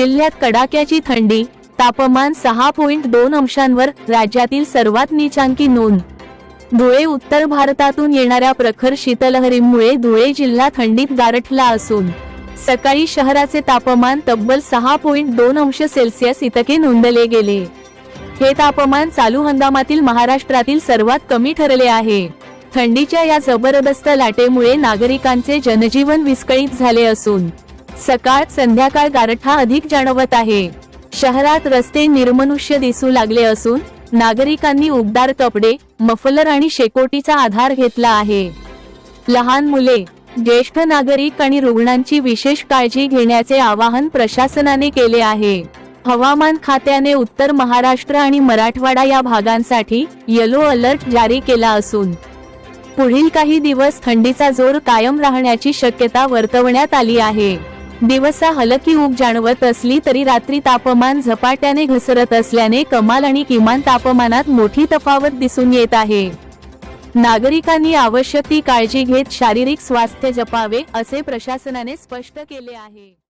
जिल्ह्यात कडाक्याची थंडी तापमान सहा पॉइंट दोन अंशांवर राज्यातील सर्वात नीचांकी नोंद. धुळे उत्तर भारतातून येणाऱ्या प्रखर शीतलहरीमुळे धुळे जिल्हा थंडीत गारठला असून सकाळी शहराचे तापमान तब्बल सहा पॉइंट दोन अंश सेल्सिअस इतके नोंदले गेले. हे तापमान चालू हंगामातील महाराष्ट्रातील सर्वात कमी ठरले आहे. थंडीच्या या जबरदस्त लाटेमुळे नागरिकांचे जनजीवन विस्कळीत झाले असून सकाळ संध्याकाळ गारठा अधिक जाणवत आहे. शहरात रस्ते निर्मनुष्य दिसू लागले असून नागरिकांनी उबदार कपडे मफलर आणि शेकोटीचा आधार घेतला आहे. लहान मुले ज्येष्ठ नागरिक आणि रुग्णांची विशेष काळजी घेण्याचे आवाहन प्रशासनाने केले आहे. हवामान खात्याने उत्तर महाराष्ट्र आणि मराठवाडा या भागांसाठी येलो अलर्ट जारी केला असून पुढील काही दिवस थंडीचा जोर कायम राहण्याची शक्यता वर्तवण्यात आली आहे. दिवसा हलकी ऊब जाणवत असली तरी रात्री तापमान झपाट्याने घसरत असल्याने कमाल आणि किमान तापमानात मोठी तफावत दिसून येत आहे. नागरिकांनी आवश्यक ती काळजी घेत शारीरिक स्वास्थ्य जपावे असे प्रशासनाने स्पष्ट केले आहे.